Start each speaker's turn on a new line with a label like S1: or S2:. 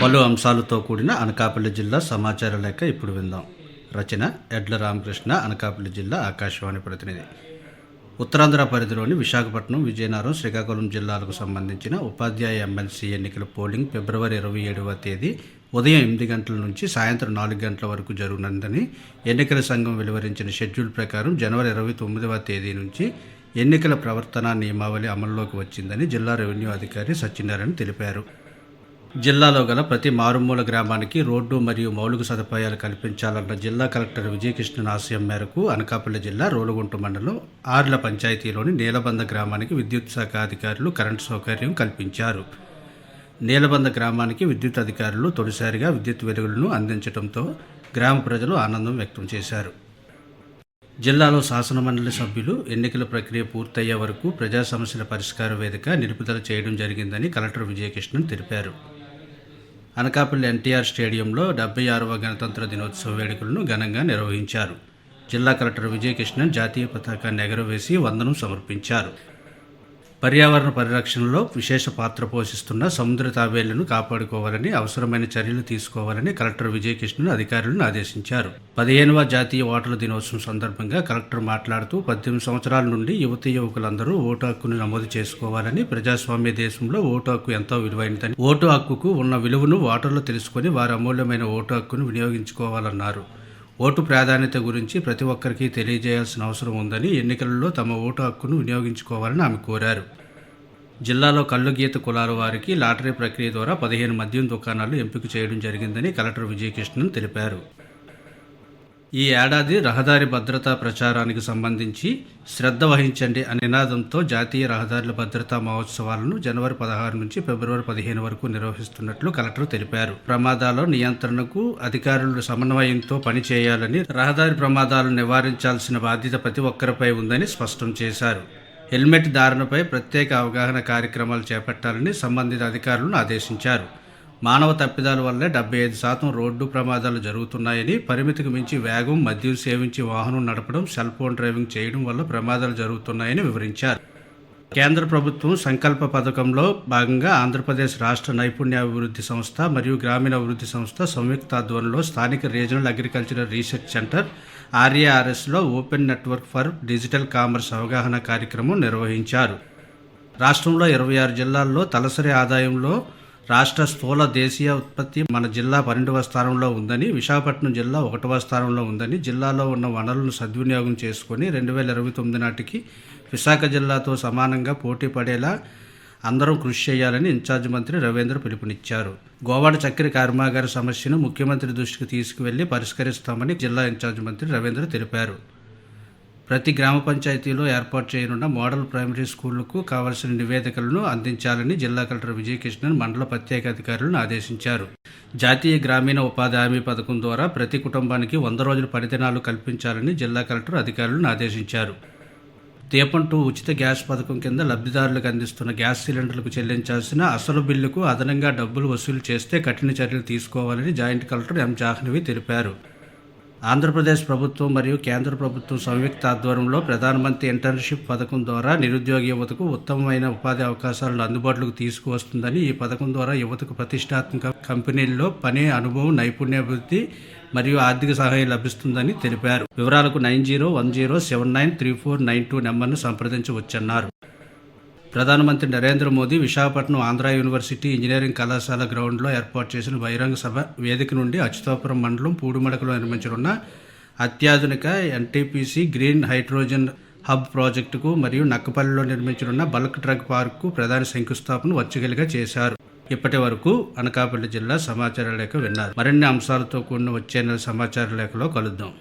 S1: పలు అంశాలతో కూడిన అనకాపల్లి జిల్లా సమాచార లేఖ ఇప్పుడు విందాం. రచన ఎడ్ల రామకృష్ణ అనకాపల్లి జిల్లా ఆకాశవాణి ప్రతినిధి. ఉత్తరాంధ్ర పరిధిలోని విశాఖపట్నం విజయనగరం శ్రీకాకుళం జిల్లాలకు సంబంధించిన ఉపాధ్యాయ ఎమ్మెల్సీ ఎన్నికల పోలింగ్ ఫిబ్రవరి ఇరవై ఏడవ తేదీ ఉదయం ఎనిమిది గంటల నుంచి సాయంత్రం నాలుగు గంటల వరకు జరుగునందని ఎన్నికల సంఘం వెలువరించిన షెడ్యూల్ ప్రకారం జనవరి ఇరవై తొమ్మిదవ తేదీ నుంచి ఎన్నికల ప్రవర్తన నియమావళి అమల్లోకి వచ్చిందని జిల్లా రెవెన్యూ అధికారి సత్యనారాయణ తెలిపారు. జిల్లాలో గల ప్రతి మారుమూల గ్రామానికి రోడ్డు మరియు మౌలిక సదుపాయాలు కల్పించాలన్న జిల్లా కలెక్టర్ విజయకృష్ణన్ ఆశయం మేరకు అనకాపల్లి జిల్లా రోలుగుంట మండలం ఆర్ల పంచాయతీలోని నీలబంద గ్రామానికి విద్యుత్ శాఖ అధికారులు కరెంటు సౌకర్యం కల్పించారు. నీలబంద గ్రామానికి విద్యుత్ అధికారులు తొలిసారిగా విద్యుత్ వెలుగులను అందించడంతో గ్రామ ప్రజలు ఆనందం వ్యక్తం చేశారు. జిల్లాలో శాసనమండలి సభ్యులు ఎన్నికల ప్రక్రియ పూర్తయ్యే వరకు ప్రజా సమస్యల పరిష్కార వేదిక నిలుపుదల చేయడం జరిగిందని కలెక్టర్ విజయకృష్ణన్ తెలిపారు. అనకాపల్లి ఎన్టీఆర్ స్టేడియంలో డెబ్బై ఆరవ గణతంత్ర దినోత్సవ వేడుకలను ఘనంగా నిర్వహించారు. జిల్లా కలెక్టర్ విజయకృష్ణన్ జాతీయ పతాకాన్ని ఎగరవేసి వందనం సమర్పించారు. పర్యావరణ పరిరక్షణలో విశేష పాత్ర పోషిస్తున్న సముద్ర తాబేళ్ళను కాపాడుకోవాలని అవసరమైన చర్యలు తీసుకోవాలని కలెక్టర్ విజయకృష్ణను అధికారులను ఆదేశించారు. పదిహేనవ జాతీయ ఓటర్ల దినోత్సవం సందర్భంగా కలెక్టర్ మాట్లాడుతూ పద్దెనిమిది సంవత్సరాల నుండి యువతీ యువకులందరూ ఓటు హక్కును నమోదు చేసుకోవాలని ప్రజాస్వామ్య దేశంలో ఓటు హక్కు ఎంతో విలువైనదని ఓటు హక్కుకు ఉన్న విలువను ఓటర్లు తెలుసుకొని వారి అమూల్యమైన ఓటు హక్కును వినియోగించుకోవాలన్నారు. ఓటు ప్రాధాన్యత గురించి ప్రతి ఒక్కరికి తెలియజేయాల్సిన అవసరం ఉందని ఎన్నికలలో తమ ఓటు హక్కును వినియోగించుకోవాలని ఆమె కోరారు. జిల్లాలో కళ్ళు గీత కులాల వారికి లాటరీ ప్రక్రియ ద్వారా పదిహేను మద్యం దుకాణాలు ఎంపిక చేయడం జరిగిందని కలెక్టర్ విజయకృష్ణన్ తెలిపారు. ఈ ఏడాది రహదారి భద్రతా ప్రచారానికి సంబంధించి శ్రద్ధ వహించండి అనే నినాదంతో జాతీయ రహదారుల భద్రతా మహోత్సవాలను జనవరి పదహారు నుంచి ఫిబ్రవరి పదిహేను వరకు నిర్వహిస్తున్నట్లు కలెక్టర్ తెలిపారు. ప్రమాదాల నియంత్రణకు అధికారులు సమన్వయంతో పనిచేయాలని రహదారి ప్రమాదాలను నివారించాల్సిన బాధ్యత ప్రతి ఒక్కరిపై ఉందని స్పష్టం చేశారు. హెల్మెట్ ధారణపై ప్రత్యేక అవగాహన కార్యక్రమాలు చేపట్టాలని సంబంధిత అధికారులను ఆదేశించారు. మానవ తప్పిదాల వల్లే డెబ్బై ఐదు శాతం రోడ్డు ప్రమాదాలు జరుగుతున్నాయని పరిమితికి మించి వేగం మద్యం సేవించి వాహనం నడపడం సెల్ ఫోన్ డ్రైవింగ్ చేయడం వల్ల ప్రమాదాలు జరుగుతున్నాయని వివరించారు. కేంద్ర ప్రభుత్వం సంకల్ప పథకంలో భాగంగా ఆంధ్రప్రదేశ్ రాష్ట్ర నైపుణ్యాభివృద్ధి సంస్థ మరియు గ్రామీణాభివృద్ధి సంస్థ సంయుక్త ఆధ్వర్యంలో స్థానిక regional agricultural research centre ఆర్ఏఆర్ఎస్లో open network for digital commerce అవగాహన కార్యక్రమం నిర్వహించారు. రాష్ట్రంలో ఇరవై ఆరు జిల్లాల్లో తలసరి ఆదాయంలో రాష్ట్ర స్థూల దేశీయ ఉత్పత్తి మన జిల్లా పన్నెండవ స్థానంలో ఉందని విశాఖపట్నం జిల్లా ఒకటవ స్థానంలో ఉందని జిల్లాలో ఉన్న వనరులను సద్వినియోగం చేసుకొని రెండు వేల ఇరవై తొమ్మిది నాటికి విశాఖ జిల్లాతో సమానంగా పోటీ పడేలా అందరం కృషి చేయాలని ఇన్ఛార్జ్ మంత్రి రవీంద్ర పిలుపునిచ్చారు. గోవాడ చక్కెర కర్మాగార సమస్యను ముఖ్యమంత్రి దృష్టికి తీసుకువెళ్ళి పరిష్కరిస్తామని జిల్లా ఇన్ఛార్జ్ మంత్రి రవీంద్ర తెలిపారు. ప్రతి గ్రామ పంచాయతీలో ఏర్పాటు చేయనున్న మోడల్ ప్రైమరీ స్కూళ్ళకు కావలసిన నివేదికలను అందించాలని జిల్లా కలెక్టర్ విజయకృష్ణన్ మండల ప్రత్యేక అధికారులను ఆదేశించారు. జాతీయ గ్రామీణ ఉపాధి హామీ పథకం ద్వారా ప్రతి కుటుంబానికి వంద రోజుల పనిదినాలు కల్పించాలని జిల్లా కలెక్టర్ అధికారులను ఆదేశించారు. దీపం టూ ఉచిత గ్యాస్ పథకం కింద లబ్ధిదారులకు అందిస్తున్న గ్యాస్ సిలిండర్లకు చెల్లించాల్సిన అసలు బిల్లుకు అదనంగా డబ్బులు వసూలు చేస్తే కఠిన చర్యలు తీసుకోవాలని జాయింట్ కలెక్టర్ ఎం జాహ్నవి తెలిపారు. ఆంధ్రప్రదేశ్ ప్రభుత్వం మరియు కేంద్ర ప్రభుత్వం సంయుక్త ఆధ్వర్యంలో ప్రధానమంత్రి ఇంటర్న్షిప్ పథకం ద్వారా నిరుద్యోగ యువతకు ఉత్తమమైన ఉపాధి అవకాశాలను అందుబాటులోకి తీసుకువస్తుందని ఈ పథకం ద్వారా యువతకు ప్రతిష్టాత్మక కంపెనీల్లో పని అనుభవం నైపుణ్యాభివృద్ధి మరియు ఆర్థిక సహాయం లభిస్తుందని తెలిపారు. వివరాలకు nine zero one zero seven nine three four nine two నెంబర్ను సంప్రదించవచ్చన్నారు. ప్రధానమంత్రి నరేంద్ర మోదీ విశాఖపట్నం ఆంధ్ర యూనివర్సిటీ ఇంజనీరింగ్ కళాశాల గ్రౌండ్లో ఏర్పాటు చేసిన బహిరంగ సభ వేదిక నుండి అచ్యుతాపురం మండలం పూడిమడకలో నిర్మించనున్న అత్యాధునిక ఎన్టీపీసీ గ్రీన్ హైడ్రోజన్ హబ్ ప్రాజెక్టుకు మరియు నక్కపల్లిలో నిర్మించనున్న బల్క్ డ్రగ్ పార్కు ప్రధాని శంకుస్థాపన వచ్చగలిగా చేశారు. ఇప్పటి వరకు అనకాపల్లి జిల్లా సమాచార లేఖ విన్నారు. మరిన్ని అంశాలతో కూడిన వచ్చే నెల సమాచార లేఖలో కలుద్దాం.